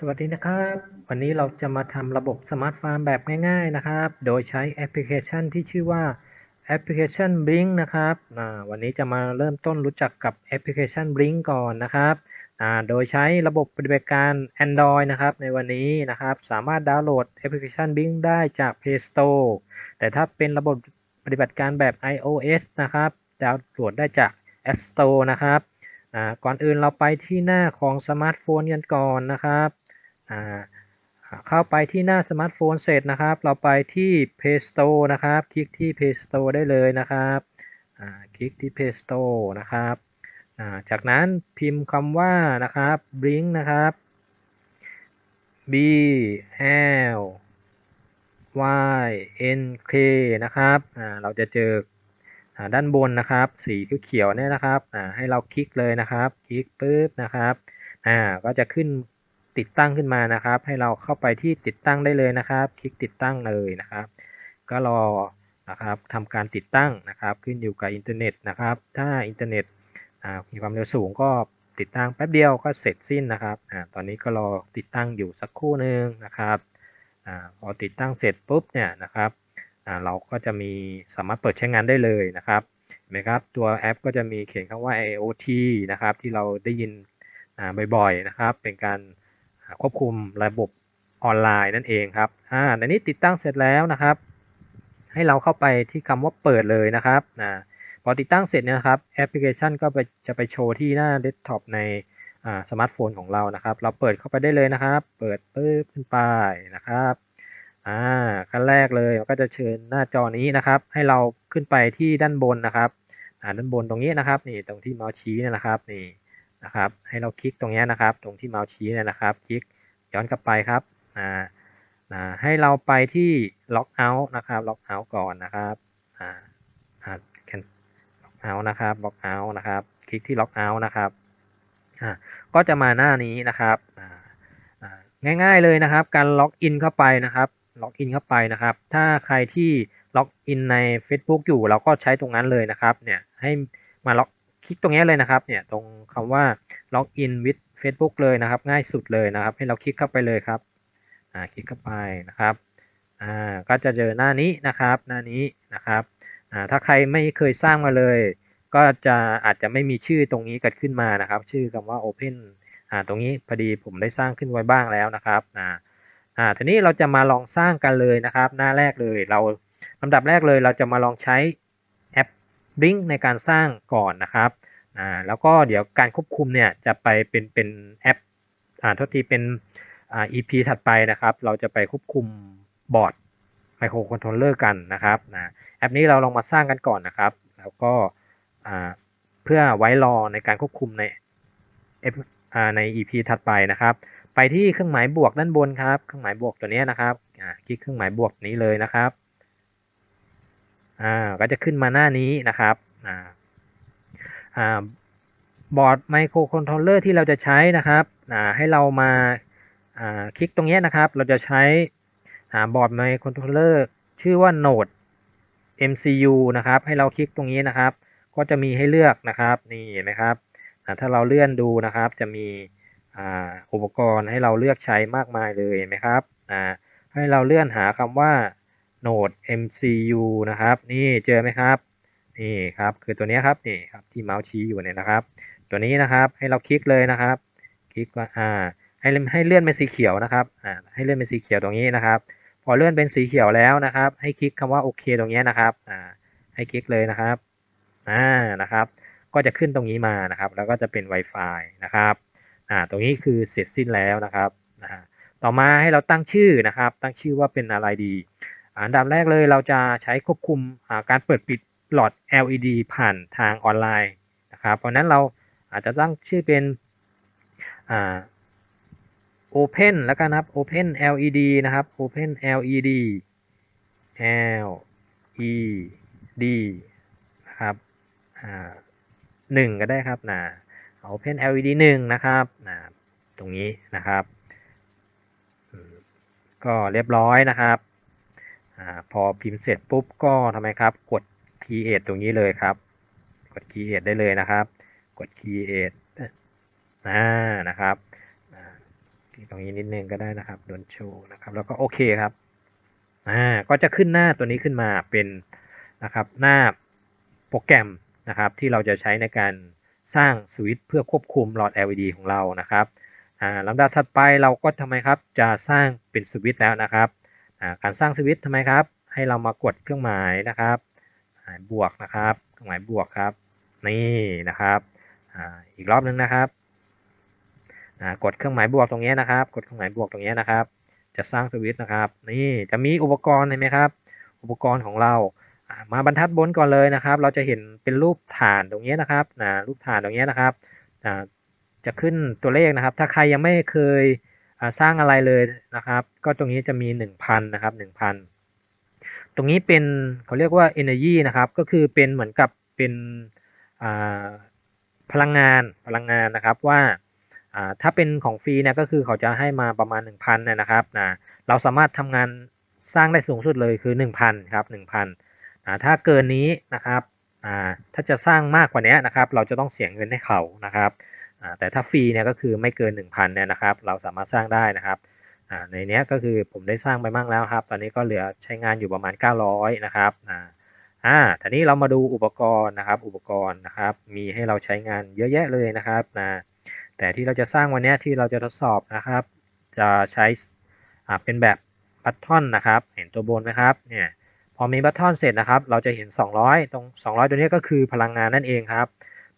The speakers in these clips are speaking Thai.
สวัสดีนะครับ วันนี้เราจะมาทำระบบสมาร์ทฟาร์มแบบง่ายๆนะครับ โดยใช้แอปพลิเคชันที่ชื่อว่าแอปพลิเคชัน Blink นะครับวันนี้จะมาเริ่มต้นรู้จักกับแอปพลิเคชัน Blink ก่อนนะครับโดยใช้ระบบปฏิบัติการ Android นะครับ ในวันนี้นะครับ สามารถดาวน์โหลดแอปพลิเคชัน Blink ได้จาก Play Store แต่ถ้าเป็นระบบปฏิบัติการแบบ iOS นะครับ ดาวน์โหลดได้จาก App Store นะครับก่อนอื่นเราไปที่หน้าของสมาร์ทโฟนกันก่อนนะครับ เข้าไปที่หน้าสมาร์ทโฟนเสร็จนะครับ เราไปที่ Play Store นะครับ คลิกที่ Play Store ได้เลยนะครับคลิกที่ Play Store นะครับาจากนั้นพิมพ์คำว่านะครับ Blink นะครับ B L Y N K นะครับเราจะเจอด้านบนนะครับ สีเขียวเนี่ยนะครับให้เราคลิกเลยนะครับ คลิกปุ๊บนะครับก็จะขึ้น ติดตั้งขึ้นมานะครับ ให้เราเข้าไปที่ติดตั้งได้เลยนะครับ คลิกติดตั้งเลยนะครับ ก็รอนะครับทำการติดตั้งนะครับ ขึ้นอยู่กับอินเทอร์เน็ตนะครับ ถ้าอินเทอร์เน็ตมีความเร็วสูงก็ติดตั้งแป๊บเดียวก็เสร็จสิ้นนะครับอ่าตอนนี้ก็รอติดตั้งอยู่สักครู่หนึ่งนะครับอ่าพอติดตั้งเสร็จปุ๊บเนี่ยนะครับอ่าเราก็จะมีสามารถเปิดใช้งานได้เลยนะครับเห็นไหมครับตัวแอปก็จะมีเขียนคำว่า IoT นะครับที่เราได้ยินอ่าบ่อยๆนะครับ เป็นการ ควบคุมระบบออนไลน์นั่นเองครับอ่าในนี้ติดตั้งเสร็จแล้วนะครับ ให้เราเข้าไปที่คำว่าเปิดเลยนะครับนะพอติดตั้งเสร็จเนี่ยนะครับแอปพลิเคชันก็ไปจะไปโชว์ที่หน้าเดสก์ท็อปในสมาร์ทโฟนของเรานะครับ เราเปิดเข้าไปได้เลยนะครับ เปิดปึ๊บขึ้นไปนะครับอ่าขั้นแรกเลยก็จะเชิญหน้าจอนี้นะครับ ให้เราขึ้นไปที่ด้านบนนะครับอ่าด้านบนตรงนี้นะครับ นี่ตรงที่เมาส์ชี้นี่นะครับนี่ นะครับ ให้เราคลิกตรงนี้นะครับ ตรงที่เมาส์ชี้เนี่ยนะครับ คลิกย้อนกลับไปครับอ่านะให้เราไปที่ล็อกเอาท์นะครับล็อกเอาท์ก่อนนะครับอ่าอ่าล็อกเอาท์นะครับล็อกเอาท์นะครับ คลิกที่ล็อกเอาท์นะครับอ่าก็จะมาหน้านี้นะครับอ่าอ่าง่ายๆเลยนะครับ การล็อกอินเข้าไปนะครับล็อกอินเข้าไปนะครับ ถ้าใครที่ล็อกอินใน Facebook อยู่เราก็ใช้ตรงนั้นเลยนะครับ เนี่ยให้มาล็อก คลิกตรงนี้เลยนะครับ เนี่ยตรงคำว่าล็อกอิน with Facebook เลยนะครับ ง่ายสุดเลยนะครับ ให้เราคลิกเข้าไปเลยครับ อ่าคลิกเข้าไปนะครับ อ่าก็จะเจอหน้านี้นะครับ หน้านี้นะครับ อ่าถ้าใครไม่เคยสร้างมาเลย ก็จะอาจจะไม่มีชื่อตรงนี้เกิดขึ้นมานะครับ ชื่อคำว่า Open อ่าตรงนี้พอดีผมได้สร้างขึ้นไว้บ้างแล้วนะครับ อ่าอ่าทีนี้เราจะมาลองสร้างกันเลยนะครับ หน้าแรกเลยเราลำดับแรกเลยเราจะมาลองใช้ ป Blink ในการสร้างก่อนนะครับอ่าแล้วก็เดี๋ยวการควบคุมเนี่ยจะไปเป็นเป็นแอปอ่าทษทีเป็นอ่า EP ถัดไปนะครับ เราจะไปควบคุมบอร์ดไมโครคอนโทรลเลอร์กันนะครับนะแอปนี้เราลองมาสร้างกันก่อนนะครับ แล้วก็อ่าเพื่อไว้รอในการควบคุมในอ่าใน EP ถัดไปนะครับ ไปที่เครื่องหมายบวกด้านบนครับ เครื่องหมายบวกตัวนี้นะครับอ่าคลิกเครื่องหมายบวกนี้เลยนะครับ อ่าก็จะขึ้นมาหน้านี้นะครับอ่าอ่าบอร์ดไมโครคอนโทรลเลอร์ที่เราจะใช้นะครับอ่าให้เรามาคลิกตรงนี้นะครับ เราจะใช้บอร์ดไมโครคอนโทรลเลอร์ชื่อว่า Node MCU นะครับ ให้เราคลิกตรงนี้นะครับ ก็จะมีให้เลือกนะครับนี่เห็นไหมครับถ้าเราเลื่อนดูนะครับจะมีอุปกรณ์ให้เราเลือกใช้มากมายเลยเห็นไหมครับให้เราเลื่อนหาคำว่า Node MCU นะครับ นี่เจอไหมครับนี่ครับคือตัวนี้ครับนี่ครับที่เมาส์ชี้อยู่เนี่ยนะครับ ตัวนี้นะครับให้เราคลิกเลยนะครับคลิกว่าอ่าให้ให้เลื่อนเป็นสีเขียวนะครับอ่าให้เลื่อนเป็นสีเขียวตรงนี้นะครับ พอเลื่อนเป็นสีเขียวแล้วนะครับ ให้คลิกคำว่าโอเคตรงนี้นะครับอ่าให้คลิกเลยนะครับอ่านะครับ ก็จะขึ้นตรงนี้มานะครับ แล้วก็จะเป็น Wi-Fi นะครับอ่าตรงนี้คือเสร็จสิ้นแล้วนะครับอ่าต่อมาให้เราตั้งชื่อนะครับ ตั้งชื่อว่าเป็นอะไรดี อันดับแรกเลยเราจะใช้ควบคุมการเปิดปิดหลอด LED ผ่านทางออนไลน์นะครับเพราะนั้นเราอาจจะตั้งชื่อเป็น Open แล้วกันครับ Open LED นะครับ Open LED L E D นะครับหนึ่งก็ได้ครับนะ Open LED หนึ่งนะครับนะตรงนี้นะครับ ก็เรียบร้อยนะครับ อพอพิมพ์เสร็จปุ๊บก็ทำไมครับ กด Create ตรงนี้เลยครับ กด Create ได้เลยนะครับ กด Create อ่านะครับตรงนี้นิดนึงก็ได้นะครับโดนโชว์นะครับ แล้วก็โอเคครับอ่าก็จะขึ้นหน้าตัวนี้ขึ้นมาเป็นนะครับหน้าโปรแกรมนะครับ ที่เราจะใช้ในการสร้างสวิตช์เพื่อควบคุมหลอด LED ของเรานะครับอ่าลำดับถัดไปเราก็ทำไมครับจะสร้างเป็นสวิตช์แล้วนะครับ การสร้างสวิตช์ทำไมครับ ให้เรามากดเครื่องหมายนะครับอ่าบวกนะครับ เครื่องหมายบวกครับ นี่นะครับออีกรอบนึงนะครับกดเครื่องหมายบวกตรงนี้นะครับ กดเครื่องหมายบวกตรงนี้นะครับ จะสร้างสวิตช์นะครับ นี่จะมีอุปกรณ์เห็นไหมครับ อุปกรณ์ของเรามาบรรทัดบนก่อนเลยนะครับ เราจะเห็นเป็นรูปฐานตรงนี้นะครับนะรูปฐานตรงนี้นะครับจะขึ้นตัวเลขนะครับ ถ้าใครยังไม่เคย สร้างอะไรเลยนะครับ ก็ตรงนี้จะมี 1,000 นะครับ 1,000 ตรงนี้เป็นเขาเรียกว่า energy นะครับ ก็คือเป็นเหมือนกับเป็นพลังงานพลังงานนะครับว่าถ้าเป็นของฟรีเนี่ยก็คือเขาจะให้มาประมาณ 1,000เนี่ยนะครับนะเราสามารถทำงานสร้างได้สูงสุดเลยคือ 1,000ครับ1,000อ่าถ้าเกินนี้นะครับถ้าจะสร้างมากกว่านี้นะครับ เราจะต้องเสียเงินให้เขานะครับ แต่ถ้าฟรีเนี่ยก็คือไม่เกิน 1,000เนี่ยนะครับ เราสามารถสร้างได้นะครับในนี้ก็คือผมได้สร้างไปบ้างแล้วครับ ตอนนี้ก็เหลือใช้งานอยู่ประมาณ 900 นะครับอ่าอ่าทีนี้เรามาดูอุปกรณ์นะครับ อุปกรณ์นะครับ มีให้เราใช้งานเยอะแยะเลยนะครับนะแต่ที่เราจะสร้างวันนี้ที่เราจะทดสอบนะครับ จะใช้อ่าเป็นแบบบัตทอนนะครับ เห็นตัวบนไหมครับ เนี่ยพอมีบัตทอนเสร็จนะครับ เราจะเห็น 200 ตรง 200 ตัวนี้ก็คือพลังงานนั่นเองครับ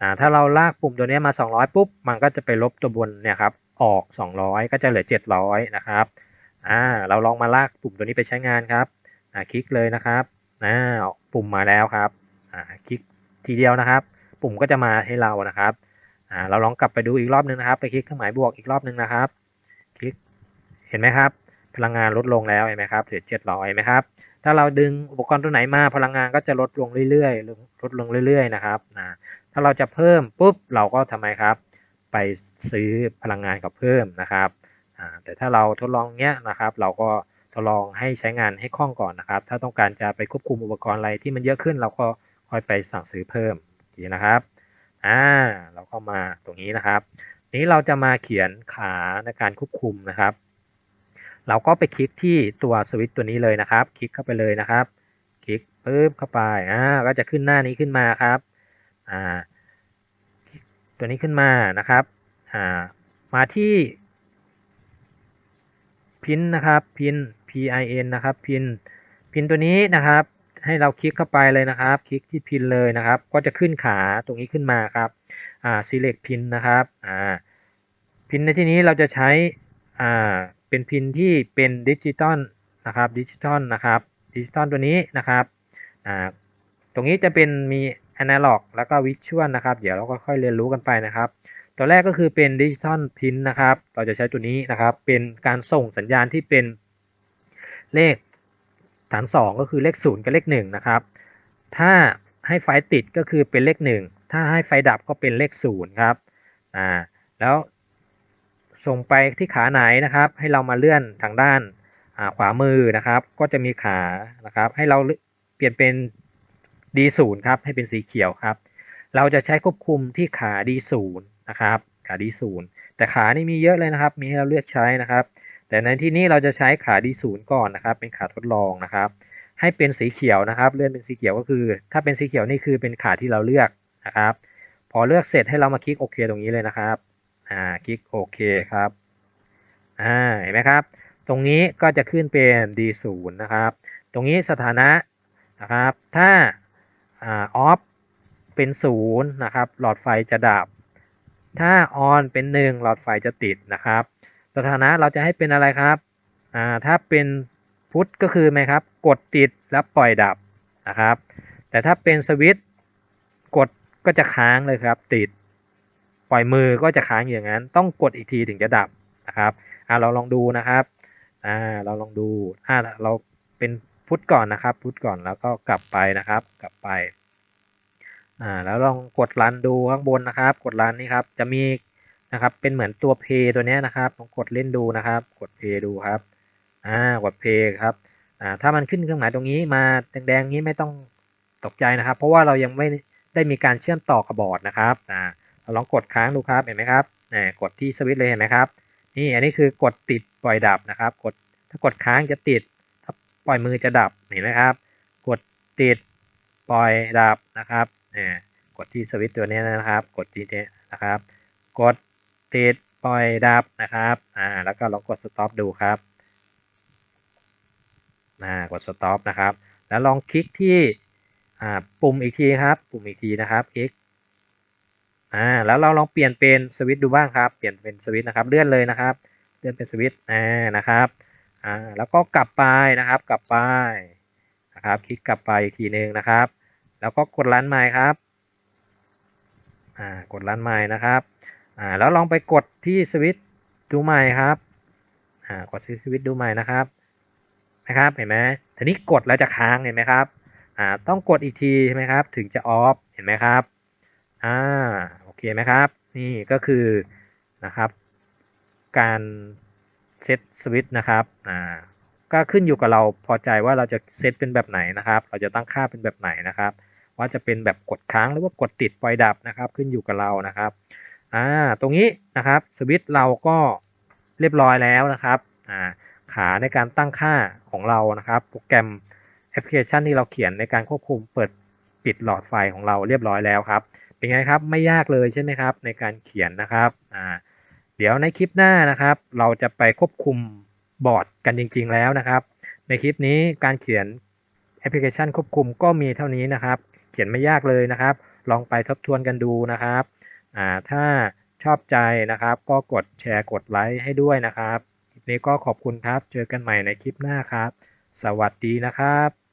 อ่าถ้าเราลากปุ่มตัวนี้มา 200 ปุ๊บ มันก็จะไปลบตัวบนเนี่ยครับออก 200 ก็จะเหลือ 700 นะครับอ่าเราลองมาลากปุ่มตัวนี้ไปใช้งานครับอ่าคลิกเลยนะครับอ่าปุ่มมาแล้วครับอ่าคลิกทีเดียวนะครับ ปุ่มก็จะมาให้เรานะครับอ่าเราลองกลับไปดูอีกรอบนึงนะครับ ไปคลิกเครื่องหมายบวกอีกรอบนึงนะครับ คลิกเห็นไหมครับ พลังงานลดลงแล้วเห็นไหมครับเหลือ 700ไหมครับถ้าเราดึงอุปกรณ์ตัวไหนมาพลังงานก็จะลดลงเรื่อยๆลดลดลงเรื่อยๆนะครับนะ ถ้าเราจะเพิ่มปุ๊บเราก็ทำไมครับ ไปซื้อพลังงานกับเพิ่มนะครับแต่ถ้าเราทดลองเนี้ยนะครับ เราก็ทดลองให้ใช้งานให้คล่องก่อนนะครับ ถ้าต้องการจะไปควบคุมอุปกรณ์อะไรที่มันเยอะขึ้น เราก็ค่อยไปสั่งซื้อเพิ่มดีนะครับอ่าเราก็มาตรงนี้นะครับ นี้เราจะมาเขียนขาในการควบคุมนะครับ เราก็ไปคลิกที่ตัวสวิตช์ตัวนี้เลยนะครับ คลิกเข้าไปเลยนะครับ คลิกปึ๊บเข้าไปอ่าก็จะขึ้นหน้านี้ขึ้นมาครับ ตัวนี้ขึ้นมานะครับามาที่พินนะครับพิน P I N นะครับพินพินตัวนี้นะครับ ให้เราคลิกเข้าไปเลยนะครับ คลิกที่พินเลยนะครับ ก็จะขึ้นขาตรงนี้ขึ้นมาครับอ่า select pin นะครับอ่าพินในที่นี้เราจะใช้อ่าเป็นพินที่เป็นดิจิตอลนะครับดิจิตอลนะครับดิจิตอลตัวนี้นะครับอ่าตรงนี้จะเป็นมี Analog แล้วก็ Visual นะครับ เดี๋ยวเราก็ค่อยเรียนรู้กันไปนะครับ ตัวแรกก็คือเป็นดิจิตอลพินนะครับ เราจะใช้ตัวนี้นะครับ เป็นการส่งสัญญาณที่เป็นเลขฐาน 2 ก็คือเลข 0 กับเลข1นะครับ ถ้าให้ไฟติดก็คือเป็นเลข 1 ถ้าให้ไฟดับก็เป็นเลข 0 ครับ อ่า แล้วส่งไปที่ขาไหนนะครับ ให้เรามาเลื่อนทางด้านขวามือนะครับ ก็จะมีขานะครับ ให้เราเปลี่ยนเป็น D0 ครับให้เป็นสีเขียวครับ เราจะใช้ควบคุมที่ขา D0 นะครับขา D0 แต่ขานี่มีเยอะเลยนะครับ มีให้เราเลือกใช้นะครับ แต่ในที่นี้เราจะใช้ขา D0 ก่อนนะครับ เป็นขาทดลองนะครับ ให้เป็นสีเขียวนะครับ เลื่อนเป็นสีเขียวก็คือ ถ้าเป็นสีเขียวนี่คือเป็นขาที่เราเลือกนะครับ พอเลือกเสร็จให้เรามาคลิกโอเคตรงนี้เลยนะครับอ่าคลิกโอเคครับอ่าเห็นไหมครับ ตรงนี้ก็จะขึ้นเป็น D0 นะครับ ตรงนี้สถานะนะครับ ถ้า อ่า off เป็น0นะครับหลอดไฟจะดับ ถ้า on เป็น1หลอดไฟจะติดนะครับ สถานะเราจะให้เป็นอะไรครับอ่าถ้าเป็นพุทก็คือไหมครับ กดติดแล้วปล่อยดับนะครับ แต่ถ้าเป็นสวิตช์กดก็จะค้างเลยครับติด ปล่อยมือก็จะค้างอย่างนั้น ต้องกดอีกทีถึงจะดับนะครับอ่าเราลองดูนะครับอ่าเราลองดูอ่าเราเป็น พุทก่อนนะครับ พุทก่อนแล้วก็กลับไปนะครับ กลับไปอ่าแล้วลองกดรันดูข้างบนนะครับ กดรันนี่ครับ จะมีนะครับ เป็นเหมือนตัวเพย์ตัวนี้นะครับลองกดเล่นดูนะครับ กดเพย์ดูครับอ่ากดเพย์ครับอ่าถ้ามันขึ้นเครื่องหมายตรงนี้มาแดงๆนี้ไม่ต้องตกใจนะครับ เพราะว่าเรายังไม่ได้มีการเชื่อมต่อกับบอร์ดนะครับอ่าเราลองกดค้างดูครับเห็นไหมครับนี่กดที่สวิตช์เลยเห็นไหมครับ นี่อันนี้คือกดติดปล่อยดับนะครับ กดถ้ากดค้างจะติด ปล่อยมือจะดับเห็นไหมครับ กดติดปล่อยดับนะครับเนี่ยกดที่สวิตช์ตัวนี้นะครับ กดที่นี้นะครับ กดติดปล่อยดับนะครับอ่าแล้วก็ลองกดสต็อปดูครับอ่ากดสต็อปนะครับ แล้วลองคลิกที่อ่าปุ่มอีกทีครับ ปุ่มอีกทีนะครับคลิกอ่าแล้วเราลองเปลี่ยนเป็นสวิตช์ดูบ้างครับ เปลี่ยนเป็นสวิตช์นะครับ เลื่อนเลยนะครับ เลื่อนเป็นสวิตช์อ่านะครับ อ่าแล้วก็กลับไปนะครับ กลับไปนะครับคลิกกลับไปอีกทีหนึ่งนะครับ แล้วก็กดรันใหม่ครับอ่ากดรันใหม่นะครับอ่าแล้วลองไปกดที่สวิตช์ดูใหม่ครับอ่ากดที่สวิตช์ดูใหม่นะครับนะครับเห็นไหมทีนี้กดแล้วจะค้างเห็นไหมครับอ่าต้องกดอีกทีใช่ไหมครับ ถึงจะออฟเห็นไหมครับอ่าโอเคไหมครับ นี่ก็คือนะครับ การ เซตสวิตช์นะครับอ่าก็ขึ้นอยู่กับเราพอใจว่าเราจะเซตเป็นแบบไหนนะครับ เราจะตั้งค่าเป็นแบบไหนนะครับ ว่าจะเป็นแบบกดค้างหรือว่ากดติดปล่อยดับนะครับ ขึ้นอยู่กับเรานะครับอ่าตรงนี้นะครับสวิตช์เราก็เรียบร้อยแล้วนะครับอ่าขาในการตั้งค่าของเรานะครับ โปรแกรมแอปพลิเคชันที่เราเขียนในการควบคุมเปิดปิดหลอดไฟของเราเรียบร้อยแล้วครับ เป็นไงครับไม่ยากเลยใช่ไหมครับ ในการเขียนนะครับอ่า เดี๋ยวในคลิปหน้านะครับ เราจะไปควบคุมบอร์ดกันจริง ๆ แล้วนะครับ ในคลิปนี้การเขียนแอปพลิเคชันควบคุมก็มีเท่านี้นะครับ เขียนไม่ยากเลยนะครับ ลองไปทบทวนกันดูนะครับอ่าถ้าชอบใจนะครับ ก็กดแชร์กดไลค์ให้ด้วยนะครับคลิปนี้ก็ขอบคุณครับ เจอกันใหม่ในคลิปหน้าครับ สวัสดีนะครับ